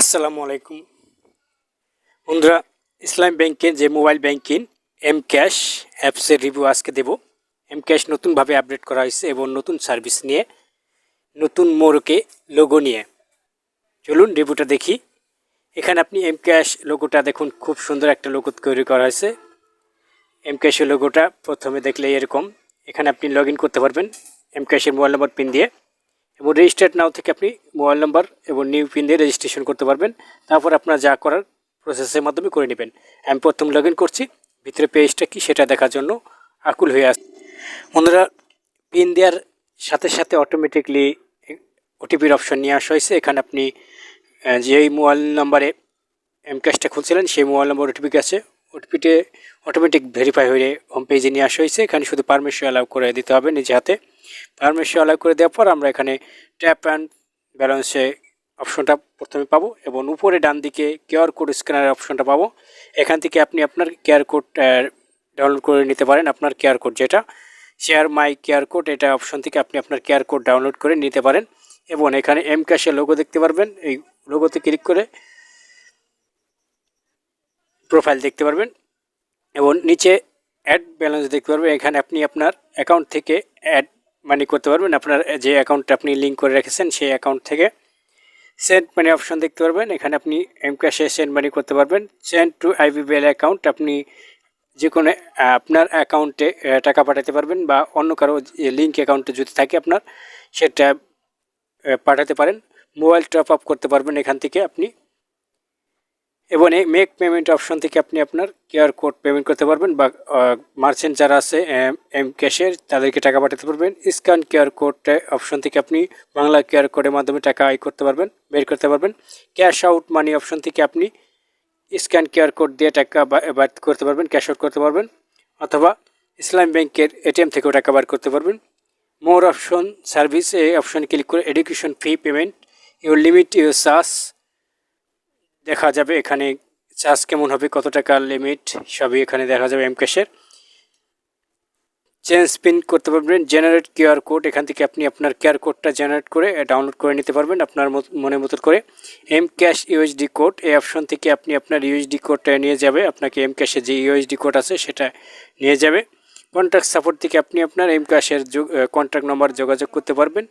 আসসালামু আলাইকুম। বন্ধুরা, ইসলাম ব্যাংকের যে মোবাইল ব্যাংকিং এম ক্যাশ অ্যাপসের রিভিউ আজকে দেব। এম ক্যাশ নতুনভাবে আপডেট করা হয়েছে এবং নতুন সার্ভিস নিয়ে, নতুন মোড়কে লোগো নিয়ে। চলুন রিভিউটা দেখি। এখানে আপনি এম ক্যাশ লোগোটা দেখুন, খুব সুন্দর একটা লোগো তৈরি করা হয়েছে। এম ক্যাশের লোগোটা প্রথমে দেখলে এরকম। এখানে আপনি লগ করতে পারবেন এম ক্যাশের মোবাইল নম্বর পিন দিয়ে। এবং রেজিস্টার্ড নাও থেকে আপনি মোবাইল নাম্বার এবং নিউ পিন দিয়ে রেজিস্ট্রেশন করতে পারবেন। তারপর আপনার যা করার প্রসেসের মাধ্যমে করে নেবেন। আমি প্রথম লগ করছি, ভিতরে পেজটা কি সেটা দেখার জন্য আকুল হয়ে আস বন্ধুরা পিন দেওয়ার সাথে সাথে অটোমেটিকলি ওটিপির অপশন নিয়ে আসা হয়েছে। এখানে আপনি যেই মোবাইল নাম্বারে এম ক্যাশটা খুলছিলেন, সেই মোবাইল নম্বর ওটিপি গেছে ওটিপিতে অটোমেটিক ভেরিফাই হয়ে হোম পেজে নিয়ে আসা হয়েছে। এখানে শুধু পারমিশন অ্যালাউ করে দিতে হবে নিজে হাতে। পারমিশন অ্যালাউ করে দেওয়ার পর আমরা এখানে ট্যাপ অ্যান্ড ব্যালেন্সে অপশনটা প্রথমে পাবো এবং উপরে ডান দিকে কিউআর কোড স্ক্যানারের অপশনটা পাবো। এখান থেকে আপনি আপনার কেয়ার কোড ডাউনলোড করে নিতে পারেন আপনার কেয়ার কোড যেটা। শেয়ার মাই কেয়ার কোড এটা অপশন থেকে আপনি আপনার কেয়ার কোড ডাউনলোড করে নিতে পারেন এবং এখানে এম ক্যাশের লোগো দেখতে পারবেন। এই লোগোতে ক্লিক করে প্রোফাইল দেখতে পারবেন এবং নিচে অ্যাড ব্যালেন্স দেখতে পারবেন। এখানে আপনি আপনার অ্যাকাউন্ট থেকে অ্যাড মানি করতে পারবেন। আপনার যে অ্যাকাউন্টটা আপনি লিঙ্ক করে রেখেছেন, সেই অ্যাকাউন্ট থেকে সেন্ড মানি অপশন দেখতে পারবেন। এখানে আপনি এম ক্যাশে সেন্ড মানি করতে পারবেন। সেন্ড টু আইবিবিএল অ্যাকাউন্ট আপনি যে কোনো আপনার অ্যাকাউন্টে টাকা পাঠাতে পারবেন বা অন্য কারও লিঙ্ক অ্যাকাউন্টে যদি থাকে আপনার, সেটা পাঠাতে পারেন। মোবাইল টপ আপ করতে পারবেন এখান থেকে আপনি। এবং এই মেক পেমেন্ট অপশন থেকে আপনি আপনার কিউআর কোড পেমেন্ট করতে পারবেন বা মার্চেন্ট যারা আছে, এম ক্যাশের তাদেরকে টাকা পাঠাতে পারবেন। স্ক্যান কিউআর কোড অপশন থেকে আপনি বাংলা কিউআর কোডের মাধ্যমে টাকা আয় করতে পারবেন, বের করতে পারবেন। ক্যাশ আউট মানি অপশন থেকে আপনি স্ক্যান কিউআর কোড দিয়ে টাকা বার করতে পারবেন ক্যাশ আউট করতে পারবেন। অথবা ইসলাম ব্যাংকের এটিএম থেকেও টাকা বার করতে পারবেন। মোর অপশন সার্ভিস এই অপশনে ক্লিক করে education fee payment your limit your charge দেখা যাবে এখানে চার্জ কেমন হবে, কত টাকা লিমিট সবই এখানে দেখা যাবে এম ক্যাশের চেঞ্জ পিন করতে পারবেন জেনারেট কিউআর কোড এখান থেকে আপনি আপনার কিউআর কোডটা জেনারেট করে ডাউনলোড করে নিতে পারবেন আপনার মনের মতো করে। এম ক্যাশ ইউএসডি কোড এই অপশন থেকে আপনি আপনার ইউএসডি কোডটা নিয়ে যাবে, আপনাকে এম ক্যাশে যে ইউএসডি কোড আছে সেটা নিয়ে যাবে। কন্ট্যাক্ট সাপোর্ট থেকে আপনি আপনার এম ক্যাশের কন্ট্যাক্ট নম্বর যোগাযোগ করতে পারবেন।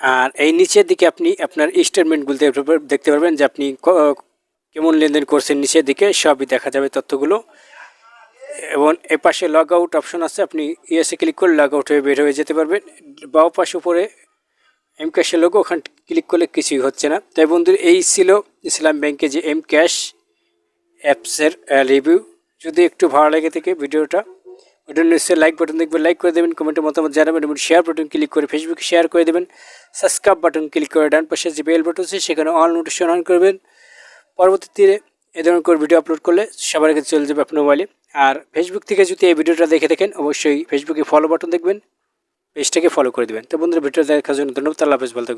আর এই নিচের দিকে আপনি আপনার স্টেটমেন্টগুলো দেখতে পারবেন যে আপনি কেমন লেনদেন করছেন। নিচের দিকে সবই দেখা যাবে তথ্যগুলো। এবং এ পাশে লগ আউট অপশন আছে, আপনি ইয়েসে ক্লিক করে লগ আউট হয়ে বের হয়ে যেতে পারবেন। বাও পাশে উপরে এম ক্যাশের লোক ওখান ক্লিক করলে কিছুই হচ্ছে না। তাই বন্ধু এই ছিল ইসলাম ব্যাংকে যে এম ক্যাশ অ্যাপসের রিভিউ যদি একটু ভালো লাগে থেকে ভিডিওটা ভিডিও নিশ্চয়ই লাইক বাটন দেখবেন লাইক করে দেবেন কমেন্টে মতামত জানাবেন এবং শেয়ার বাটন ক্লিক করে ফেসবুকে শেয়ার করে দেবেন। সাবস্ক্রাইব বাটন ক্লিক করে ডান পাশে যে বেল বাটন আছে, সেখানে অল নোটিফিকেশন অন করবেন। পরবর্তীতে এ ধরনের করে ভিডিও আপলোড করলে সবার আগে চলে যাবে আপনার মোবাইলে আর ফেসবুক থেকে যদি এই ভিডিওটা দেখে দেখেন অবশ্যই ফেসবুকে ফলো বাটন দেখবেন পেজটাকে ফলো করে দেবেন। তো বন্ধুরা ভিডিও দেখার জন্য ধন্যবাদ, আল্লাহ হাফেজ বলতে